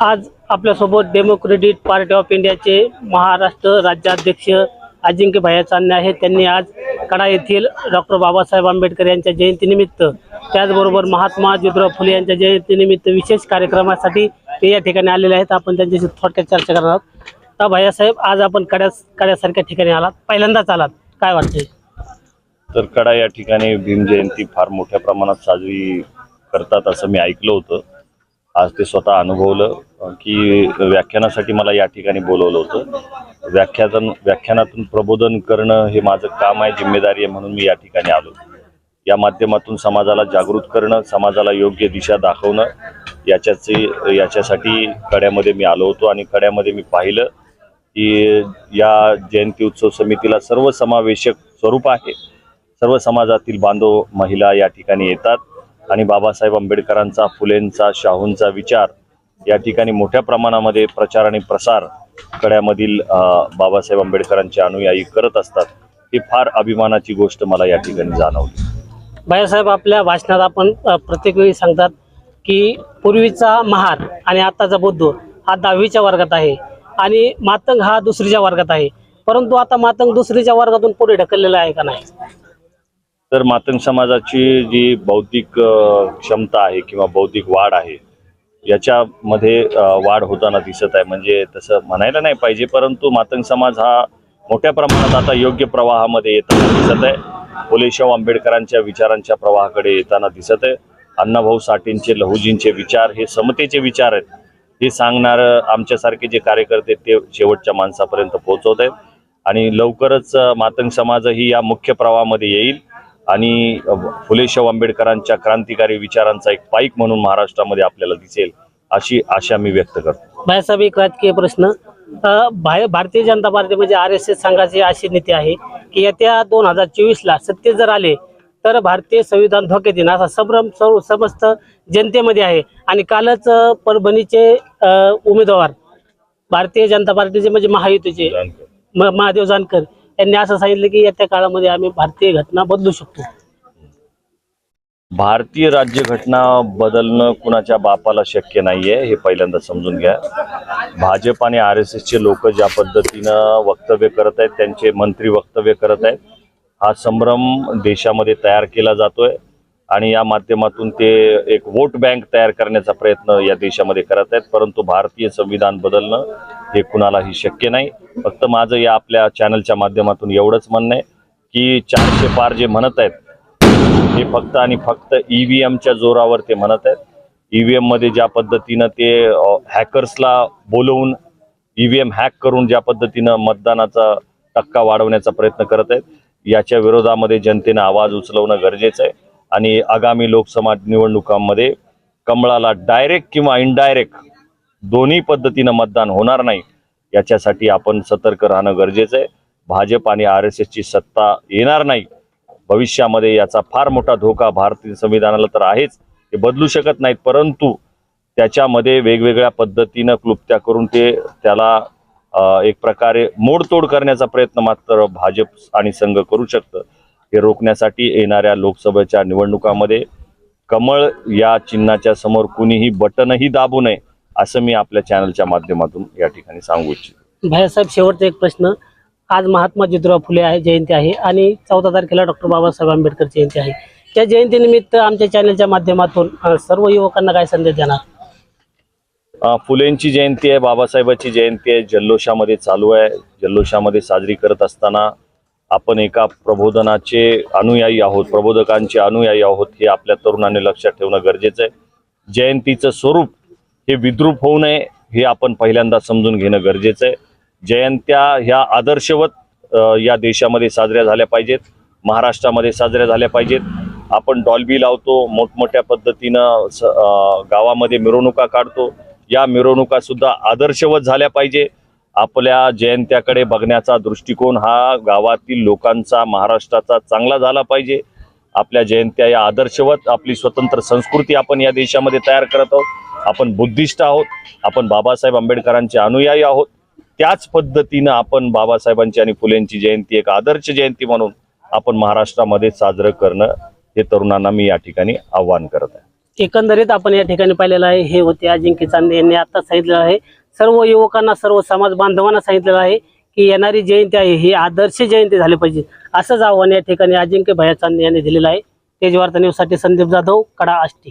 आज आपल्यासोबत democratic party of इंडियाचे महाराष्ट्र राज्याध्यक्ष अजिंक्य भाया चांदणे आहेत त्यांनी आज कडा येथील डॉक्टर बाबासाहेब आंबेडकर यांच्या जयंतीनिमित्त त्याचबरोबर महात्मा ज्योतिराव फुले यांच्या जयंतीनिमित्त विशेष कार्यक्रमासाठी ते या ठिकाणी आलेले आहेत. आपण त्यांच्याशी थोडक्यात चर्चा करणार आहोत. तर भैयासाहेब आज आपण कड्या कड्यासारख्या ठिकाणी आलात. पहिल्यांदाच आलात. काय वाटते तर कडा या ठिकाणी भीम जयंती फार मोठ्या प्रमाणात साजरी करतात असं मी ऐकलं होतं. आज ते स्वतः अनुभवलं. की व्याख्यानासाठी मला या ठिकाणी बोलवलं होतं. व्याख्यातन व्याख्यानातून प्रबोधन करणं हे माझं काम आहे जिम्मेदारी आहे म्हणून मी या ठिकाणी आलो. या माध्यमातून समाजाला जागृत करणं समाजाला योग्य दिशा दाखवणं याच्याचे याच्यासाठी कड्यामध्ये मी आलो होतो आणि कड्यामध्ये मी पाहिलं की या जयंती उत्सव समितीला सर्व समावेशक स्वरूप आहे. सर्व समाजातील बांधव महिला या ठिकाणी येतात आणि बाबासाहेब आंबेडकरांचा फुलेंचा शाहूंचा विचार या ठिकाणी मोठ्या प्रमाणामध्ये प्रचार आणि प्रसार कड्यामधील बाबासाहेब आंबेडकरांचे अनुयायी करत असतात ही फार अभिमानाची गोष्ट मला या ठिकाणी जाणवली. भैयासाहेब आपल्या भाषणात आपण प्रत्येक वेळी सांगतात की पूर्वीचा महार आणि आताचा बुद्ध हा दहावीच्या वर्गात आहे आणि मातंग हा दुसरीच्या वर्गात आहे. परंतु आता मातंग दुसरीच्या वर्गातून पुढे ढकललेला आहे का नाही? तर मातंग समाजाची जी बौद्धिक क्षमता आहे किंवा बौद्धिक वाढ आहे याच्यामध्ये वाढ होताना दिसत आहे. म्हणजे तसं म्हणायला नाही पाहिजे परंतु मातंग समाज हा मोठ्या प्रमाणात आता योग्य प्रवाहामध्ये येताना दिसत आहे. फुलेशाह आंबेडकरांच्या विचारांच्या प्रवाहाकडे येताना दिसत आहे. अण्णाभाऊ साठेंचे लहुजींचे विचार हे समतेचे विचार आहेत. हे सांगणारं आमच्यासारखे जे कार्यकर्ते ते शेवटच्या माणसापर्यंत पोहोचवत आहेत. आणि लवकरच मातंग समाजही या मुख्य प्रवाहामध्ये येईल. आणि फुलेशाह आंबेडकरांच्या क्रांतिकारी विचारांचा एक पाईक म्हणून महाराष्ट्रामध्ये आपल्याला दिसेल अशी आशा मी व्यक्त करतो. भैयासाहेब एक राजकीय प्रश्न भारतीय जनता पार्टी म्हणजे आर एस एस संघाची अशी नीती आहे की येत्या दोन हजार चोवीसला सत्तेत जर आले तर भारतीय संविधान धोक्यात येईल. असा संभ्रम सर्व समस्त जनतेमध्ये आहे. आणि कालच परभणीचे उमेदवार भारतीय जनता पार्टीचे म्हणजे महायुतीचे महादेव जानकर त्यांनी असं सांगितलं की येत्या काळामध्ये आम्ही भारतीय घटना बदलू शकतो. भारतीय राज्यघटना बदलणं कुणाच्या बापाला शक्य नाहीये हे पहिल्यांदा समजून घ्या. भाजप आणि आर एस एसचे लोक ज्या पद्धतीनं वक्तव्य करत आहेत त्यांचे मंत्री वक्तव्य करत आहेत हा संभ्रम देशामध्ये तयार केला जातोय. आणि या माध्यमातून ते एक वोट बँक तयार करण्याचा प्रयत्न या देशामध्ये करत आहेत परंतु भारतीय संविधान बदलणं हे कुणालाही शक्य नाही. फक्त माझं या आपल्या चॅनलच्या माध्यमातून एवढंच म्हणणं आहे की चारशे पार जे म्हणत आहेत हे फक्त आणि फक्त ईव्हीएमच्या जोरावर ते म्हणत आहेत. ईव्हीएममध्ये ज्या पद्धतीनं ते हॅकर्सला बोलवून ईव्हीएम हॅक करून ज्या पद्धतीनं मतदानाचा टक्का वाढवण्याचा प्रयत्न करत आहेत याच्या विरोधामध्ये जनतेनं आवाज उचलवणं गरजेचं आहे. आणि आगामी लोकसभा निवडणुकांमध्ये कमळाला डायरेक्ट किंवा इनडायरेक्ट दोन्ही पद्धतीनं मतदान होणार नाही याच्यासाठी आपण सतर्क राहणं गरजेचं आहे. भाजप आणि आर एस एसची सत्ता येणार नाही. भविष्यामध्ये याचा फार मोठा धोका भारतीय संविधानाला तर आहेच ते बदलू शकत नाहीत. परंतु त्याच्यामध्ये वेगवेगळ्या पद्धतीनं क्लुप्त्या करून ते त्याला एक प्रकारे मोडतोड करण्याचा प्रयत्न मात्र भाजप आणि संघ करू शकतं. हे रोखण्यासाठी येणाऱ्या लोकसभेच्या निवडणुकामध्ये कमळ या चिन्हाच्या समोर कुणीही बटनही दाबू नये असं मी आपल्या चॅनलच्या माध्यमातून या ठिकाणी सांगू इच्छितो. भैयासाहेब शेवटचा एक प्रश्न. आज महात्मा ज्योतिराव फुले आहे जयंती आहे आणि चौदा तारखेला डॉक्टर बाबासाहेब आंबेडकर जयंती आहे. त्या जयंतीनिमित्त आमच्या चॅनलच्या माध्यमातून सर्व युवकांना काय संदेश देणार? फुलेंची जयंती आहे बाबासाहेबाची जयंती आहे जल्लोषामध्ये चालू आहे. जल्लोषामध्ये साजरी करत असताना आपण एका प्रबोधनाचे अनुयायी आहोत प्रबोधकांचे अनुयायी आहोत हे आपल्या तरुणांनी लक्षात ठेवणं गरजेचं आहे. जयंतीचं स्वरूप हे विद्रूप होऊ नये हे आपण पहिल्यांदा समजून घेणं गरजेचं आहे. जयंत्या ह्या आदर्शवत या देशामध्ये साजऱ्या झाल्या पाहिजेत महाराष्ट्रामध्ये साजऱ्या झाल्या पाहिजेत. आपण डॉल्बी लावतो मोठमोठ्या पद्धतीनं स- गावामध्ये मिरवणुका काढतो. या मिरवणुका सुद्धा आदर्शवत झाल्या पाहिजे. आपल्या जयंत्याकडे बघण्याचा दृष्टिकोन हा गावातील लोकांचा महाराष्ट्राचा चांगला झाला पाहिजे. आपल्या जयंत्या या आदर्शवत आपली स्वतंत्र संस्कृती आपण या देशामध्ये तयार करत आहोत. आपण बुद्धिस्ट आहोत. आपण बाबासाहेब आंबेडकरांचे अनुयायी आहोत. त्याच पद्धतीनं आपण बाबासाहेबांची आणि फुलेंची जयंती एक आदर्श जयंती म्हणून आपण महाराष्ट्रामध्ये साजरं करणं हे तरुणांना मी या ठिकाणी आव्हान करत आहे. एकंदरीत आपण या ठिकाणी पाहिलेलं आहे. हे होते अजिंक्य चांदे यांनी आता सांगितलेलं आहे. सर्व युवकांना सर्व समाज बांधवांना सांगितलेलं आहे की येणारी जयंती आहे ही आदर्श जयंती झाली पाहिजे. असंच आव्हान या ठिकाणी अजिंक्य भया यांनी दिलेलं आहे. तेजवार्ता न्यूजसाठी संदीप जाधव कडा आष्टी.